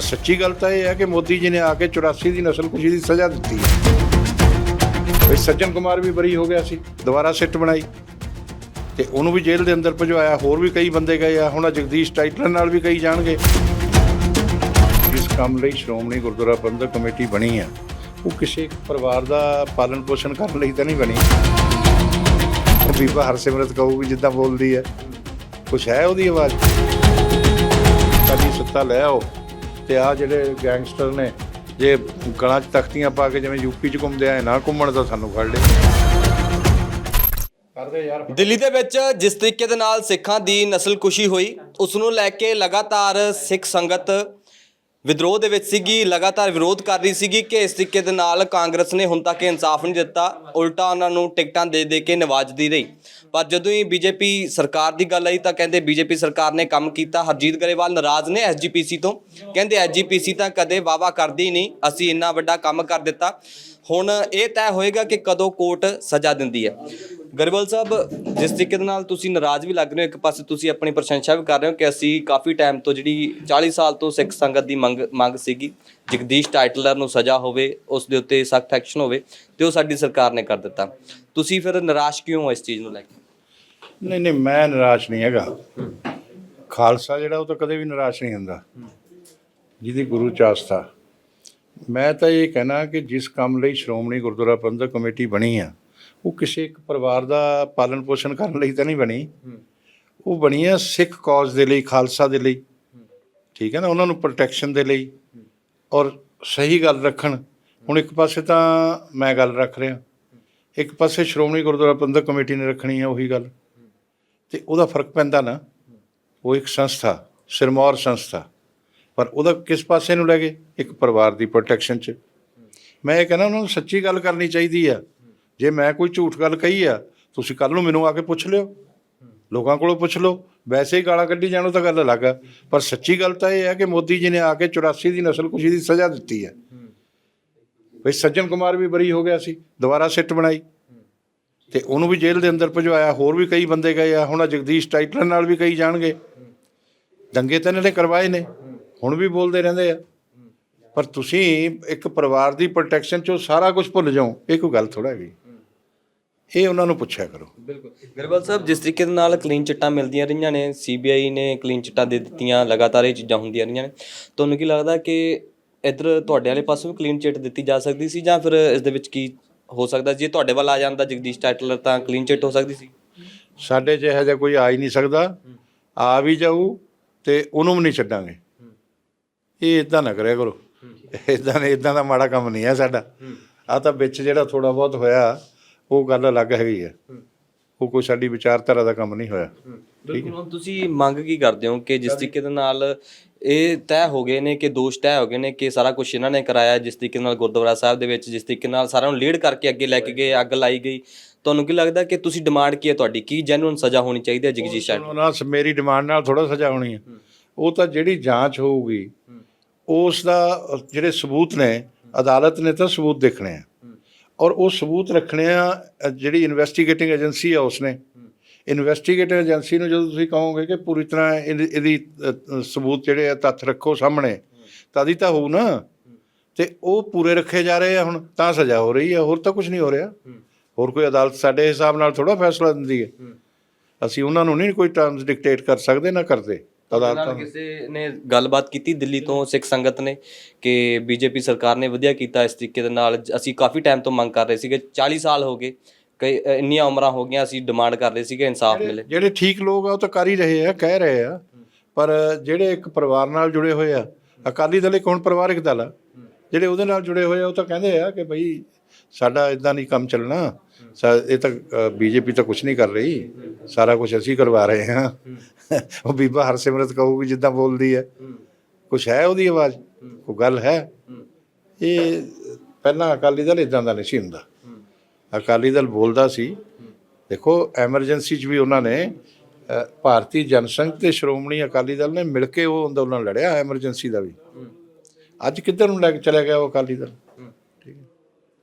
ਸੱਚੀ ਗੱਲ ਤਾਂ ਇਹ ਹੈ ਕਿ ਮੋਦੀ ਜੀ ਨੇ ਆ ਕੇ 84 ਦੀ ਨਸਲਕੁਸ਼ੀ ਦੀ ਸਜ਼ਾ ਦਿੱਤੀ ਹੈ। ਵੀ ਸੱਜਣ ਕੁਮਾਰ ਵੀ ਬਰੀ ਹੋ ਗਿਆ ਸੀ, ਦੁਬਾਰਾ ਸਿੱਟ ਬਣਾਈ। ਤੇ ਉਹਨੂੰ ਵੀ ਜੇਲ੍ਹ ਦੇ ਅੰਦਰ ਭਜਵਾਇਆ, ਹੋਰ ਵੀ ਕਈ ਬੰਦੇ ਗਏ ਆ, ਹੁਣ ਜਗਦੀਸ਼ ਟਾਈਟਲਰ ਨਾਲ ਵੀ ਕਈ ਜਾਣਗੇ। ਜਿਸ ਕੰਮ ਲਈ ਸ਼੍ਰੋਮਣੀ ਗੁਰਦੁਆਰਾ ਪ੍ਰਬੰਧਕ ਕਮੇਟੀ ਬਣੀ ਆ, ਉਹ ਕਿਸੇ ਪਰਿਵਾਰ ਦਾ ਪਾਲਣ ਪੋਸ਼ਣ ਕਰਨ ਲਈ ਤਾਂ ਨਹੀਂ ਬਣੀ। ਉਹ ਬੀਬਾ ਹਰਸਿਮਰਤ ਕਹੂਗੀ ਜਿੱਦਾਂ ਬੋਲਦੀ ਹੈ, ਕੁਛ ਹੈ ਉਹਦੀ ਆਵਾਜ਼? ਸਾਡੀ ਸੱਤਾ ਲੈ ਆਓ। ਤੇ ਆ ਜਿਹੜੇ ਗੈਂਗਸਟਰ ਨੇ, ਜੇ ਗਲਾਂ 'ਚ ਤਖਤੀਆਂ ਪਾ ਕੇ ਜਿਵੇਂ ਯੂਪੀ 'ਚ ਘੁੰਮਦੇ ਆਏ ਨਾ ਘੁੰਮਣ ਤਾਂ ਸਾਨੂੰ ਫੜ ਲੈ। ਦਿੱਲੀ ਦੇ ਵਿੱਚ ਜਿਸ ਤਰੀਕੇ ਦੇ ਨਾਲ ਸਿੱਖਾਂ ਦੀ ਨਸਲਕੁਸ਼ੀ ਹੋਈ, ਉਸ ਨੂੰ ਲੈ ਕੇ ਲਗਾਤਾਰ ਸਿੱਖ ਸੰਗਤ ਵਿਦਰੋਹ ਦੇ ਵਿੱਚ ਸੀਗੀ, ਲਗਾਤਾਰ ਵਿਰੋਧ ਕਰ ਰਹੀ ਸੀਗੀ ਕਿ ਇਸ ਤਰੀਕੇ ਦੇ ਨਾਲ ਕਾਂਗਰਸ ਨੇ ਹੁਣ ਤੱਕ ਇਨਸਾਫ ਨਹੀਂ ਦਿੱਤਾ, ਉਲਟਾ ਉਹਨਾਂ ਨੂੰ ਟਿਕਟਾਂ ਦੇ ਦੇ ਕੇ ਨਵਾਜਦੀ ਰਹੀ। ਪਰ ਜਦੋਂ ਹੀ ਬੀਜੇਪੀ ਸਰਕਾਰ ਦੀ ਗੱਲ ਆਈ ਤਾਂ ਕਹਿੰਦੇ ਬੀਜੇਪੀ ਸਰਕਾਰ ਨੇ ਕੰਮ ਕੀਤਾ, ਹਰਜੀਤ ਗਰੇਵਾਲ ਨਾਰਾਜ਼ ਨੇ ਐਸਜੀਪੀਸੀ ਤੋਂ। ਕਹਿੰਦੇ ਐਸਜੀਪੀਸੀ ਤਾਂ ਕਦੇ ਵਾਵਾ ਕਰਦੀ ਹੀ ਨਹੀਂ, ਅਸੀਂ ਇੰਨਾ ਵੱਡਾ ਕੰਮ ਕਰ ਦਿੱਤਾ। ਹੁਣ ਇਹ ਤੈਅ ਹੋਏਗਾ ਕਿ ਕਦੋਂ ਕੋਰਟ ਸਜ਼ਾ ਦਿੰਦੀ ਹੈ। ਗਰੇਵਾਲ ਸਾਹਿਬ, ਜਿਸ ਤਰੀਕੇ ਦੇ ਨਾਲ ਤੁਸੀਂ ਨਾਰਾਜ਼ ਵੀ ਲੱਗ ਰਹੇ ਹੋ, ਇੱਕ ਪਾਸੇ ਤੁਸੀਂ ਆਪਣੀ ਪ੍ਰਸ਼ੰਸਾ ਵੀ ਕਰ ਰਹੇ ਹੋ ਕਿ ਅਸੀਂ ਕਾਫੀ ਟਾਈਮ ਤੋਂ ਜਿਹੜੀ 40 ਸਾਲ ਤੋਂ ਸਿੱਖ ਸੰਗਤ ਦੀ ਮੰਗ ਮੰਗ ਸੀਗੀ, ਜਗਦੀਸ਼ ਟਾਈਟਲਰ ਨੂੰ ਸਜ਼ਾ ਹੋਵੇ, ਉਸ ਦੇ ਉੱਤੇ ਸਖਤ ਐਕਸ਼ਨ ਹੋਵੇ, ਤੇ ਉਹ ਸਾਡੀ ਸਰਕਾਰ ਨੇ ਕਰ ਦਿੱਤਾ। ਤੁਸੀਂ ਫਿਰ ਨਿਰਾਸ਼ ਕਿਉਂ ਹੋ ਇਸ ਚੀਜ਼ ਨੂੰ ਲੈ ਕੇ? ਨਹੀਂ ਨਹੀਂ, ਮੈਂ ਨਿਰਾਸ਼ ਨਹੀਂ ਹੈਗਾ। ਖਾਲਸਾ ਜਿਹੜਾ, ਉਹ ਤਾਂ ਕਦੇ ਵੀ ਨਿਰਾਸ਼ ਨਹੀਂ ਹੁੰਦਾ। ਜਿਹਦੀ ਗੁਰੂ ਚ ਆਸਥਾ ਮੈਂ ਤਾਂ ਇਹ ਕਹਿਣਾ ਕਿ ਜਿਸ ਕੰਮ ਲਈ ਸ਼੍ਰੋਮਣੀ ਗੁਰਦੁਆਰਾ ਪ੍ਰਬੰਧਕ ਕਮੇਟੀ ਬਣੀ ਆ ਉਹ ਕਿਸੇ ਇੱਕ ਪਰਿਵਾਰ ਦਾ ਪਾਲਣ ਪੋਸ਼ਣ ਕਰਨ ਲਈ ਤਾਂ ਨਹੀਂ ਬਣੀ। ਉਹ ਬਣੀ ਆ ਸਿੱਖ ਕੌਜ਼ ਦੇ ਲਈ ਖਾਲਸਾ ਦੇ ਲਈ। ਠੀਕ ਹੈ ਨਾ? ਉਹਨਾਂ ਨੂੰ ਪ੍ਰੋਟੈਕਸ਼ਨ ਦੇ ਲਈ। ਔਰ ਸਹੀ ਗੱਲ ਰੱਖਣ। ਹੁਣ ਇੱਕ ਪਾਸੇ ਤਾਂ ਮੈਂ ਗੱਲ ਰੱਖ ਰਿਹਾ। ਇੱਕ ਪਾਸੇ ਸ਼੍ਰੋਮਣੀ ਗੁਰਦੁਆਰਾ ਪ੍ਰਬੰਧਕ ਕਮੇਟੀ ਨੇ ਰੱਖਣੀ ਹੈ ਉਹੀ ਗੱਲ। ਤੇ ਉਹਦਾ ਫ਼ਰਕ ਪੈਂਦਾ ਨਾ। ਉਹ ਇੱਕ ਸੰਸਥਾ ਸਿਰਮੌਰ ਸੰਸਥਾ। ਪਰ ਉਹਦਾ ਕਿਸ ਪਾਸੇ ਨੂੰ ਲੈ ਗਏ? ਇੱਕ ਪਰਿਵਾਰ ਦੀ ਪ੍ਰੋਟੈਕਸ਼ਨ 'ਚ। ਮੈਂ ਇਹ ਕਹਿੰਦਾ ਉਹਨਾਂ ਨੂੰ ਸੱਚੀ ਗੱਲ ਕਰਨੀ ਚਾਹੀਦੀ ਆ। ਜੇ ਮੈਂ ਕੋਈ ਝੂਠ ਗੱਲ ਕਹੀ ਆ, ਤੁਸੀਂ ਕੱਲ ਨੂੰ ਮੈਨੂੰ ਆ ਕੇ ਪੁੱਛ ਲਿਓ। ਲੋਕਾਂ ਕੋਲੋਂ ਪੁੱਛ ਲਓ। ਵੈਸੇ ਹੀ ਗਾਲਾਂ ਕੱਢੀ ਜਾਣੋ ਤਾਂ ਗੱਲ ਅਲੱਗ ਆ। ਪਰ ਸੱਚੀ ਗੱਲ ਤਾਂ ਇਹ ਹੈ ਕਿ ਮੋਦੀ ਜੀ ਨੇ ਆ ਕੇ 84 ਦੀ ਨਸਲਕੁਸ਼ੀ ਦੀ ਸਜ਼ਾ ਦਿੱਤੀ ਹੈ ਵੀ ਸੱਜਣ ਕੁਮਾਰ ਵੀ ਬਰੀ ਹੋ ਗਿਆ ਸੀ, ਦੁਬਾਰਾ ਸਿੱਟ ਬਣਾਈ। ਤੇ ਉਹਨੂੰ ਵੀ ਜੇਲ੍ਹ ਦੇ ਅੰਦਰ ਭਜਵਾਇਆ, ਹੋਰ ਵੀ ਕਈ ਬੰਦੇ ਗਏ ਆ। ਹੁਣ ਜਗਦੀਸ਼ ਟਾਈਟਲਰ ਨਾਲ ਵੀ ਕਈ ਜਾਣਗੇ। ਦੰਗੇ ਤਾਂ ਇਹਨਾਂ ਨੇ ਕਰਵਾਏ ਨੇ। ਹੁਣ ਵੀ ਬੋਲਦੇ ਰਹਿੰਦੇ ਆ। ਪਰ ਤੁਸੀਂ ਇੱਕ ਪਰਿਵਾਰ ਦੀ ਪ੍ਰੋਟੈਕਸ਼ਨ ਚੋਂ ਸਾਰਾ ਕੁਝ ਭੁੱਲ ਜਾਓ। ਇਹ ਕੋਈ ਗੱਲ ਥੋੜਾ ਹੈਗੀ। ਇਹ ਉਹਨਾਂ ਨੂੰ ਪੁੱਛਿਆ ਕਰੋ। ਬਿਲਕੁਲ। ਗਰੇਵਾਲ ਸਾਹਿਬ ਜਿਸ ਤਰੀਕੇ ਦੇ ਨਾਲ ਕਲੀਨ ਚਿੱਟਾਂ ਮਿਲਦੀਆਂ ਰਹੀਆਂ ਨੇ ਸੀਬੀਆਈ ਨੇ ਕਲੀਨ ਚਿੱਟਾਂ ਦੇ ਦਿੱਤੀਆਂ ਲਗਾਤਾਰ ਇਹ ਚੀਜ਼ਾਂ ਹੁੰਦੀਆਂ ਰਹੀਆਂ ਨੇ ਤੁਹਾਨੂੰ ਕੀ ਲੱਗਦਾ ਕਿ ਇੱਧਰ ਤੁਹਾਡੇ ਵਾਲੇ ਪਾਸੋਂ ਵੀ ਕਲੀਨ ਚਿੱਟ ਦਿੱਤੀ ਜਾ ਸਕਦੀ ਸੀ ਜਾਂ ਫਿਰ ਇਸ ਦੇ ਵਿੱਚ ਕੀ ਹੋ ਸਕਦਾ ਜੇ ਤੁਹਾਡੇ ਵੱਲ ਆ ਜਾਂਦਾ ਜਗਦੀਸ਼ ਟਾਈਟਲਰ ਤਾਂ ਕਲੀਨ ਚਿੱਟ ਹੋ ਸਕਦੀ ਸੀ। ਸਾਡੇ ਇਹੋ ਜਿਹਾ ਕੋਈ ਆ ਹੀ ਨਹੀਂ ਸਕਦਾ। ਆ ਵੀ ਜਾਊ ਤੇ ਉਹਨੂੰ ਵੀ ਨਹੀਂ ਛੱਡਾਂਗੇ। ਇਹ ਇਦਾਂ ਨਾ ਕਰਿਆ ਕਰੋ। ਇਦਾਂ ਇਦਾਂ ਦਾ ਮਾੜਾ ਕੰਮ ਨਹੀਂ ਹੈ ਸਾਡਾ। ਆ ਤਾਂ ਵਿੱਚ ਜਿਹੜਾ ਥੋੜਾ ਬਹੁਤ ਹੋਇਆ ਉਹ ਗੱਲ ਅਲੱਗ ਹੈਗੀ ਹੈ। ਉਹ ਕੋਈ ਸਾਡੀ ਵਿਚਾਰਧਾਰਾ ਦਾ ਕੰਮ ਨਹੀਂ ਹੋਇਆ। ਬਿਲਕੁਲ। ਹੁਣ ਤੁਸੀਂ ਮੰਗ ਕੀ ਕਰਦੇ ਹੋ ਕਿ ਜਿਸ ਤਰੀਕੇ ਦੇ ਨਾਲ ਇਹ ਤੈਅ ਹੋ ਗਏ ਨੇ ਕਿ ਦੋਸ਼ ਤੈਅ ਹੋ ਗਏ ਨੇ ਕਿ ਸਾਰਾ ਕੁਝ ਇਹਨਾਂ ਨੇ ਕਰਾਇਆ ਜਿਸ ਤਰੀਕੇ ਨਾਲ ਗੁਰਦੁਆਰਾ ਸਾਹਿਬ ਦੇ ਵਿੱਚ ਜਿਸ ਤਰੀਕੇ ਨਾਲ ਸਾਰਿਆਂ ਨੂੰ ਲੀਡ ਕਰਕੇ ਅੱਗੇ ਲੈ ਕੇ ਗਏ ਅੱਗ ਲਾਈ ਗਈ। ਤੁਹਾਨੂੰ ਕੀ ਲੱਗਦਾ ਕਿ ਤੁਸੀਂ ਡਿਮਾਂਡ ਕੀ ਹੈ ਤੁਹਾਡੀ? ਕੀ ਜੈਨੂਇਨ ਸਜ਼ਾ ਹੋਣੀ ਚਾਹੀਦੀ ਹੈ ਜਗਜੀਤ ਸ਼ਾਹ ਨਾਲ ਮੇਰੀ ਡਿਮਾਂਡ ਨਾਲ ਥੋੜਾ ਸਜ਼ਾ ਹੋਣੀ ਹੈ। ਉਹ ਤਾਂ ਜਿਹੜੀ ਜਾਂਚ ਹੋਊਗੀ ਉਸ ਦਾ ਜਿਹੜੇ ਸਬੂਤ ਨੇ ਅਦਾਲਤ ਨੇ ਤਾਂ ਸਬੂਤ ਦੇਖਣੇ ਆ। ਔਰ ਉਹ ਸਬੂਤ ਰੱਖਣੇ ਆ ਜਿਹੜੀ ਇਨਵੈਸਟੀਗੇਟਿੰਗ ਏਜੰਸੀ ਆ ਉਸਨੇ। ਇਨਵੈਸਟੀਗੇਟਿੰਗ ਏਜੰਸੀ ਨੂੰ ਜਦੋਂ ਤੁਸੀਂ ਕਹੋਗੇ ਕਿ ਪੂਰੀ ਤਰ੍ਹਾਂ ਇਹਦੀ ਇਹਦੀ, ਸਬੂਤ ਜਿਹੜੇ ਆ ਤੱਥ ਰੱਖੋ ਸਾਹਮਣੇ ਤਦ ਹੀ ਤਾਂ ਹੋਊ ਨਾ। ਤੇ ਉਹ ਪੂਰੇ ਰੱਖੇ ਜਾ ਰਹੇ ਆ ਹੁਣ ਤਾਂ ਸਜ਼ਾ ਹੋ ਰਹੀ ਆ ਹੋਰ ਤਾਂ ਕੁਝ ਨਹੀਂ ਹੋ ਰਿਹਾ। ਹੋਰ ਕੋਈ ਅਦਾਲਤ ਸਾਡੇ ਹਿਸਾਬ ਨਾਲ ਥੋੜਾ ਫੈਸਲਾ ਦਿੰਦੀ ਹੈ। ਅਸੀਂ ਉਹਨਾਂ ਨੂੰ ਨਹੀਂ ਕੋਈ ਟਰਮਸ ਡਿਕਟੇਟ ਕਰ ਸਕਦੇ ਨਾ ਕਰਦੇ। ਅਦਾਲਤਾਂ ਨਾਲ ਕਿਸੇ ਨੇ ਗੱਲਬਾਤ ਕੀਤੀ ਦਿੱਲੀ ਤੋਂ ਸਿੱਖ ਸੰਗਤ ਨੇ ਕਿ ਬੀਜੇਪੀ ਸਰਕਾਰ ਨੇ ਵਧੀਆ ਕੀਤਾ ਇਸ ਤਰੀਕੇ ਦੇ ਨਾਲ। ਅਸੀਂ ਕਾਫੀ ਟਾਈਮ ਤੋਂ ਮੰਗ ਕਰ ਰਹੇ ਸੀਗੇ 40 ਸਾਲ ਹੋ ਗਏ ਕਈ ਅ, ਇੰਨੀਆਂ ਉਮਰਾਂ ਹੋ ਗਈਆਂ ਅਸੀਂ ਡਿਮਾਂਡ ਕਰ ਰਹੇ ਸੀਗੇ ਇਨਸਾਫ ਮਿਲੇ। ਜਿਹੜੇ ਠੀਕ ਲੋਕ ਆ ਉਹ ਤਾਂ ਕਰ ਹੀ ਰਹੇ ਆ ਕਹਿ ਰਹੇ ਆ। ਪਰ ਜਿਹੜੇ ਇੱਕ ਪਰਿਵਾਰ ਨਾਲ ਜੁੜੇ ਹੋਏ ਆ ਅਕਾਲੀ ਦਲ ਇੱਕ ਹੁਣ ਪਰਿਵਾਰਕ ਦਲ ਆ। ਜਿਹੜੇ ਉਹਦੇ ਨਾਲ ਜੁੜੇ ਹੋਏ ਆ ਉਹ ਤਾਂ ਕਹਿੰਦੇ ਆ ਕਿ ਭਈ ਸਾਡਾ ਇਦਾਂ ਨਹੀਂ ਕੰਮ ਚੱਲਣਾ। ਸਾ- ਇਹ ਤਾਂ ਬੀਜੇਪੀ ਤਾਂ ਕੁਝ ਨਹੀਂ ਕਰ ਰਹੀ। ਸਾਰਾ ਕੁਝ ਅਸੀਂ ਕਰਵਾ ਰਹੇ ਹਾਂ। ਉਹ ਬੀਬਾ ਹਰਸਿਮਰਤ ਕਹੂਗੀ ਜਿੱਦਾਂ ਬੋਲਦੀ ਹੈ। ਕੁਝ ਹੈ ਉਹਦੀ ਆਵਾਜ਼? ਕੋਈ ਗੱਲ ਹੈ? ਇਹ ਪਹਿਲਾਂ ਅਕਾਲੀ ਦਲ ਇਦਾਂ ਦਾ ਨਹੀਂ ਸੀ ਹੁੰਦਾ। ਅਕਾਲੀ ਦਲ ਬੋਲਦਾ ਸੀ ਦੇਖੋ ਐਮਰਜੈਂਸੀ 'ਚ ਵੀ ਉਹਨਾਂ ਨੇ ਭਾਰਤੀ ਜਨਸੰਘ ਤੇ ਸ਼੍ਰੋਮਣੀ ਅਕਾਲੀ ਦਲ ਨੇ ਮਿਲ ਕੇ ਉਹ ਅੰਦੋਲਨ ਲੜਿਆ ਐਮਰਜੈਂਸੀ ਦਾ ਵੀ। ਅੱਜ ਕਿੱਧਰ ਨੂੰ ਲੈ ਕੇ ਚਲਾ ਗਿਆ ਉਹ ਅਕਾਲੀ ਦਲ?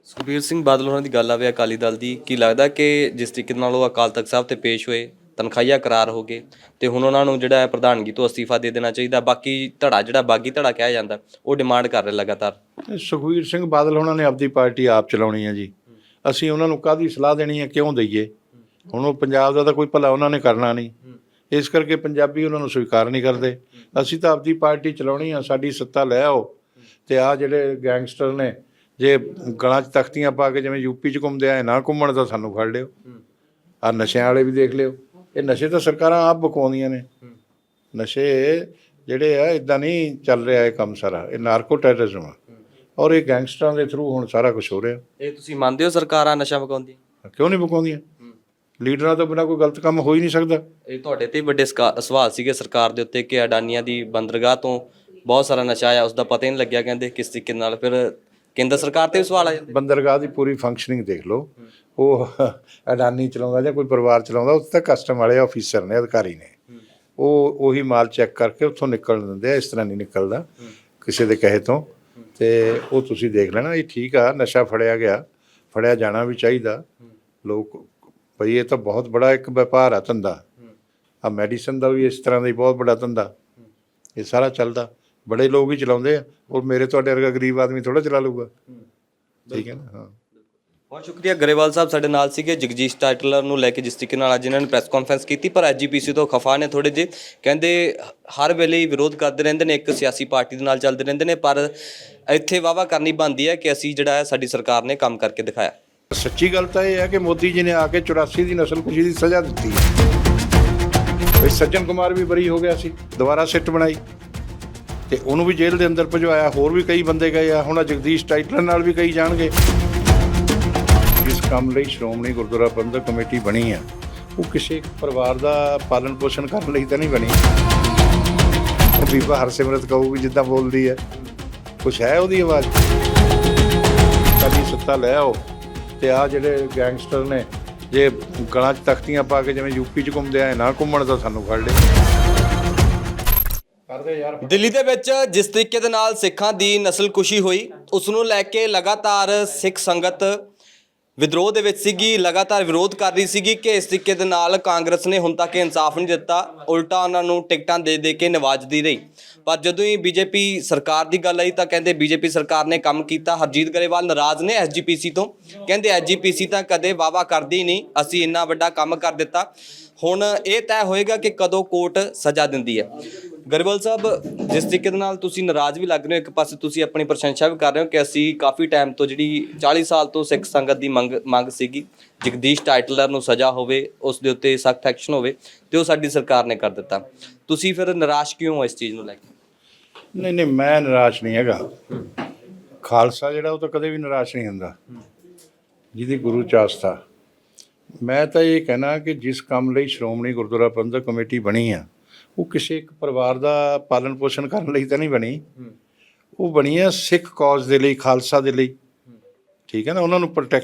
ਸੁਖਬੀਰ ਸਿੰਘ ਬਾਦਲ ਹੋਰਾਂ ਦੀ ਗੱਲ ਆਵੇ ਅਕਾਲੀ ਦਲ ਦੀ ਕੀ ਲੱਗਦਾ ਕਿ ਜਿਸ ਤਰੀਕੇ ਨਾਲ ਉਹ ਅਕਾਲ ਤਖਤ ਸਾਹਿਬ ਤੇ ਪੇਸ਼ ਹੋਏ ਤਨਖਾਹੀਆ ਕਰਾਰ ਹੋ ਗਏ ਤੇ ਹੁਣ ਉਹਨਾਂ ਨੂੰ ਜਿਹੜਾ ਹੈ ਪ੍ਰਧਾਨਗੀ ਤੋਂ ਅਸਤੀਫਾ ਦੇ ਦੇਣਾ ਚਾਹੀਦਾ। ਬਾਕੀ ਧੜਾ ਜਿਹੜਾ ਬਾਗੀ ਧੜਾ ਕਿਹਾ ਜਾਂਦਾ, ਉਹ ਡਿਮਾਂਡ ਕਰ ਰਹੇ ਲਗਾਤਾਰ। ਤੇ ਸੁਖਵੀਰ ਸਿੰਘ ਬਾਦਲ ਉਹਨਾਂ ਨੇ ਆਪਦੀ ਪਾਰਟੀ ਆਪ ਚਲਾਉਣੀ ਹੈ ਜੀ। ਅਸੀਂ ਉਹਨਾਂ ਨੂੰ ਕਾਹਦੀ ਸਲਾਹ ਦੇਣੀ ਹੈ, ਕਿਉਂ ਦਈਏ? ਹੁਣ ਉਹ ਪੰਜਾਬ ਦਾ ਤਾਂ ਕੋਈ ਭਲਾ ਉਹਨਾਂ ਨੇ ਕਰਨਾ ਨਹੀਂ। ਇਸ ਕਰਕੇ ਪੰਜਾਬੀ ਉਹਨਾਂ ਨੂੰ ਸਵੀਕਾਰ ਨਹੀਂ ਕਰਦੇ। ਅਸੀਂ ਤਾਂ ਆਪਦੀ ਪਾਰਟੀ ਚਲਾਉਣੀ ਆ, ਸਾਡੀ ਸੱਤਾ ਲੈ ਆਓ। ਤੇ ਆ ਜਿਹੜੇ ਗੈਂਗਸਟਰ ਨੇ, ਜੇ ਗਲਾਂ 'ਚ ਤਖਤੀਆਂ ਪਾ ਕੇ ਜਿਵੇਂ ਯੂਪੀ 'ਚ ਘੁੰਮਦੇ ਆਏ ਨਾ ਘੁੰਮਣ ਤਾਂ ਸਾਨੂੰ ਫੜ ਲਿਓ। ਆ ਨਸ਼ਿਆਂ ਵਾਲੇ ਵੀ ਦੇਖ ਲਿਓ। ਇਹ ਨਸ਼ੇ ਤਾਂ ਸਰਕਾਰਾਂ ਆਪ ਬਕਵਾਉਂਦੀਆਂ ਨੇ। ਨਸ਼ੇ ਜਿਹੜੇ ਆ ਇਦਾਂ ਨਹੀਂ ਚੱਲ ਰਿਹਾ ਇਹ ਕੰਮ ਸਾਰਾ। ਇਹ ਨਾਰਕੋ ਟੈਰਰਿਜ਼ਮ ਆ ਔਰ ਇਹ ਗੈਂਗਸਟਰਾਂ ਦੇ ਥਰੂ ਹੁਣ ਸਾਰਾ ਕੁਝ ਹੋ ਰਿਹਾ। ਇਹ ਤੁਸੀਂ ਮੰਨਦੇ ਹੋ ਸਰਕਾਰਾਂ ਨਸ਼ਾ ਵਿਕਾਉਂਦੀਆਂ ਕਿਉਂ ਨਹੀਂ ਬਕਾਉਂਦੀਆਂ ਲੀਡਰਾਂ ਤੋਂ ਬਿਨਾ ਕੋਈ ਗਲਤ ਕੰਮ ਹੋ ਹੀ ਨਹੀਂ ਸਕਦਾ। ਇਹ ਤੁਹਾਡੇ ਤੇ ਵੱਡੇ ਸਵਾਲ ਸੀਗੇ ਸਰਕਾਰ ਦੇ ਉੱਤੇ ਕਿ ਅਡਾਨੀਆਂ ਦੀ ਬੰਦਰਗਾਹ ਤੋਂ ਬਹੁਤ ਸਾਰਾ ਨਸ਼ਾ ਆਇਆ ਉਸ ਦਾ ਪਤਾ ਹੀ ਨਹੀਂ ਲੱਗਿਆ ਕਹਿੰਦੇ ਕਿਸ ਤਰੀਕੇ ਨਾਲ। ਫਿਰ ਕੇਂਦਰ ਸਰਕਾਰ ਤੇ ਵੀ ਸਵਾਲ ਆ ਜਾਂਦੇ। ਬੰਦਰਗਾਹ ਦੀ ਪੂਰੀ ਫੰਕਸ਼ਨਿੰਗ ਦੇਖ ਲਓ। ਉਹ ਅਡਾਨੀ ਚਲਾਉਂਦਾ ਜਾਂ ਕੋਈ ਪਰਿਵਾਰ ਚਲਾਉਂਦਾ, ਉੱਥੇ ਤਾਂ ਕਸਟਮ ਵਾਲੇ ਆਫੀਸਰ ਨੇ, ਅਧਿਕਾਰੀ ਨੇ। ਉਹ ਉਹੀ ਮਾਲ ਚੈੱਕ ਕਰਕੇ ਉੱਥੋਂ ਨਿਕਲਣ ਦਿੰਦੇ ਆ, ਇਸ ਤਰ੍ਹਾਂ ਨਹੀਂ ਨਿਕਲਦਾ ਕਿਸੇ ਦੇ ਕਹੇ ਤੋਂ। ਤੇ ਉਹ ਤੁਸੀਂ ਦੇਖ ਲੈਣਾ, ਇਹ ਠੀਕ ਆ, ਨਸ਼ਾ ਫੜਿਆ ਗਿਆ, ਫੜਿਆ ਜਾਣਾ ਵੀ ਚਾਹੀਦਾ। ਲੋਕ ਭਈ ਇਹ ਤਾਂ ਬਹੁਤ ਬੜਾ ਇੱਕ ਵਪਾਰ ਆ ਧੰਦਾ। ਆ ਮੈਡੀਸਨ ਦਾ ਵੀ ਇਸ ਤਰ੍ਹਾਂ ਦਾ ਹੀ ਬਹੁਤ ਵੱਡਾ ਧੰਦਾ। ਇਹ ਸਾਰਾ ਚੱਲਦਾ। ਬੜੇ ਲੋਕ ਹੀ ਚਲਾਉਂਦੇ ਆ। ਔਰ ਮੇਰੇ ਤੁਹਾਡੇ ਵਰਗਾ ਗਰੀਬ ਆਦਮੀ ਥੋੜਾ ਚਲਾ ਲੂਗਾ ਠੀਕ ਹੈ ਨਾ? ਹਾਂ। ਬਹੁਤ ਸ਼ੁਕਰੀਆ। ਗਰੇਵਾਲ ਸਾਹਿਬ ਸਾਡੇ ਨਾਲ ਸੀਗੇ। ਜਗਜੀਤ ਟਾਈਟਲਰ ਨੂੰ ਲੈ ਕੇ ਜਿਸ ਤਰੀਕੇ ਨਾਲ ਅੱਜ ਇਹਨਾਂ ਨੇ ਪ੍ਰੈਸ ਕਾਨਫਰੰਸ ਕੀਤੀ ਪਰ ਐਜੀਪੀਸੀ ਤੋਂ ਖਫਾ ਨੇ ਥੋੜੇ ਜਿਹੇ। ਕਹਿੰਦੇ ਹਰ ਵੇਲੇ ਹੀ ਵਿਰੋਧ ਕਰਦੇ ਰਹਿੰਦੇ ਨੇ ਇੱਕ ਸਿਆਸੀ ਪਾਰਟੀ ਦੇ ਨਾਲ ਚੱਲਦੇ ਰਹਿੰਦੇ ਨੇ ਪਰ ਇੱਥੇ ਵਾਵਾ ਕਰਨੀ ਬਣਦੀ ਹੈ ਕਿ ਅਸੀਂ ਜਿਹੜਾ ਹੈ ਸਾਡੀ ਸਰਕਾਰ ਨੇ ਕੰਮ ਕਰਕੇ ਦਿਖਾਇਆ। ਸੱਚੀ ਗੱਲ ਤਾਂ ਇਹ ਹੈ ਕਿ ਮੋਦੀ ਜੀ ਨੇ ਆ ਕੇ 84 ਦੀ ਨਸਲਕੁਸ਼ੀ ਦੀ ਸਜ਼ਾ ਦਿੱਤੀ ਹੈ। ਵੀ ਸੱਜਣ ਕੁਮਾਰ ਵੀ ਬਰੀ ਹੋ ਗਿਆ ਸੀ ਦੁਬਾਰਾ ਸਿੱਟ ਬਣਾਈ। ਤੇ ਉਹਨੂੰ ਵੀ ਜੇਲ੍ਹ ਦੇ ਅੰਦਰ ਭਜਵਾਇਆ, ਹੋਰ ਵੀ ਕਈ ਬੰਦੇ ਗਏ ਆ। ਹੁਣ ਆਹ ਜਗਦੀਸ਼ ਟਾਈਟਲਰ ਨਾਲ ਵੀ ਕਈ ਜਾਣਗੇ। ਜਿਸ ਕੰਮ ਲਈ ਸ਼੍ਰੋਮਣੀ ਗੁਰਦੁਆਰਾ ਪ੍ਰਬੰਧਕ ਕਮੇਟੀ ਬਣੀ ਆ। ਉਹ ਕਿਸੇ ਪਰਿਵਾਰ ਦਾ ਪਾਲਣ ਪੋਸ਼ਣ ਕਰਨ ਲਈ ਤਾਂ ਨਹੀਂ ਬਣੀ। ਬੀਬਾ ਹਰਸਿਮਰਤ ਕਹੂ ਵੀ ਜਿੱਦਾਂ ਬੋਲਦੀ ਹੈ ਕੁਛ ਹੈ ਉਹਦੀ ਆਵਾਜ਼? ਸਾਡੀ ਸੱਤਾ ਲੈ ਆਓ। ਤੇ ਆ ਜਿਹੜੇ ਗੈਂਗਸਟਰ ਨੇ, ਜੇ ਗਲਾਂ 'ਚ ਤਖਤੀਆਂ ਪਾ ਕੇ ਜਿਵੇਂ ਯੂਪੀ 'ਚ ਘੁੰਮਦੇ ਆਏ ਨਾ ਘੁੰਮਣ ਤਾਂ ਸਾਨੂੰ ਫੜ ਲਿਓ ਕਰਦੇ ਯਾਰ। ਦਿੱਲੀ ਦੇ ਵਿੱਚ ਜਿਸ ਤਰੀਕੇ ਦੇ ਨਾਲ ਸਿੱਖਾਂ ਦੀ ਨਸਲਕੁਸ਼ੀ ਹੋਈ ਉਸ ਨੂੰ ਲੈ ਕੇ ਲਗਾਤਾਰ ਸਿੱਖ ਸੰਗਤ ਵਿਦਰੋਹ ਦੇ ਵਿੱਚ ਸੀਗੀ, ਲਗਾਤਾਰ ਵਿਰੋਧ ਕਰ ਰਹੀ ਸੀਗੀ ਕਿ ਇਸ ਤਰੀਕੇ ਦੇ ਨਾਲ ਕਾਂਗਰਸ ਨੇ ਹੁਣ ਤੱਕ ਇਨਸਾਫ ਨਹੀਂ ਦਿੱਤਾ, ਉਲਟਾ ਉਹਨਾਂ ਨੂੰ ਟਿਕਟਾਂ ਦੇ ਦੇ ਕੇ ਨਵਾਜਦੀ ਰਹੀ। ਪਰ ਜਦੋਂ ਹੀ ਬੀਜੇਪੀ ਸਰਕਾਰ ਦੀ ਗੱਲ ਆਈ ਤਾਂ ਕਹਿੰਦੇ ਬੀਜੇਪੀ ਸਰਕਾਰ ਨੇ ਕੰਮ ਕੀਤਾ, ਹਰਜੀਤ ਗਰੇਵਾਲ ਨਾਰਾਜ਼ ਨੇ ਐਸਜੀਪੀਸੀ ਤੋਂ। ਕਹਿੰਦੇ ਐਸਜੀਪੀਸੀ ਤਾਂ ਕਦੇ ਵਾਵਾ ਕਰਦੀ ਹੀ ਨਹੀਂ, ਅਸੀਂ ਇੰਨਾ ਵੱਡਾ ਕੰਮ ਕਰ ਦਿੱਤਾ। ਹੁਣ ਇਹ ਤੈਅ ਹੋਏਗਾ ਕਿ ਕਦੋਂ ਕੋਰਟ ਸਜ਼ਾ ਦਿੰਦੀ ਹੈ। ਗਰੇਵਾਲ ਸਾਹਿਬ, ਜਿਸ ਤਰੀਕੇ ਦੇ ਨਾਲ ਤੁਸੀਂ ਨਾਰਾਜ਼ ਵੀ ਲੱਗ ਰਹੇ ਹੋ, ਇੱਕ ਪਾਸੇ ਤੁਸੀਂ ਆਪਣੀ ਪ੍ਰਸ਼ੰਸਾ ਵੀ ਕਰ ਰਹੇ ਹੋ ਕਿ ਅਸੀਂ ਕਾਫੀ ਟਾਈਮ ਤੋਂ ਜਿਹੜੀ 40 ਸਾਲ ਤੋਂ ਸਿੱਖ ਸੰਗਤ ਦੀ ਮੰਗ ਮੰਗ ਸੀਗੀ, ਜਗਦੀਸ਼ ਟਾਈਟਲਰ ਨੂੰ ਸਜ਼ਾ ਹੋਵੇ, ਉਸ ਦੇ ਉੱਤੇ ਸਖਤ ਐਕਸ਼ਨ ਹੋਵੇ, ਤੇ ਉਹ ਸਾਡੀ ਸਰਕਾਰ ਨੇ ਕਰ ਦਿੱਤਾ। ਤੁਸੀਂ ਫਿਰ ਨਿਰਾਸ਼ ਕਿਉਂ ਹੋ ਇਸ ਚੀਜ਼ ਨੂੰ ਲੈ ਕੇ? ਨਹੀਂ ਨਹੀਂ, ਮੈਂ ਨਿਰਾਸ਼ ਨਹੀਂ ਹੈਗਾ। ਖਾਲਸਾ ਜਿਹੜਾ, ਉਹ ਤਾਂ ਕਦੇ ਵੀ ਨਿਰਾਸ਼ ਨਹੀਂ ਹੁੰਦਾ। ਜਿਹਦੀ ਗੁਰੂ ਚ ਆਸਥਾ ਮੈਂ ਤਾਂ ਇਹ ਕਹਿਣਾ ਕਿ ਜਿਸ ਕੰਮ ਲਈ ਸ਼੍ਰੋਮਣੀ ਗੁਰਦੁਆਰਾ ਪ੍ਰਬੰਧਕ ਕਮੇਟੀ ਬਣੀ ਆ ਉਹ ਕਿਸੇ ਇੱਕ ਪਰਿਵਾਰ ਦਾ ਪਾਲਣ ਪੋਸ਼ਣ ਕਰਨ ਲਈ ਤਾਂ ਨਹੀਂ ਬਣੀ। ਉਹ ਬਣੀ ਆ ਸਿੱਖ ਕੌਜ਼ ਦੇ ਲਈ ਖਾਲਸਾ ਦੇ ਲਈ। ਠੀਕ ਹੈ ਨਾ ਉਹਨਾਂ ਨੂੰ ਪ੍ਰੋਟੈਕਟ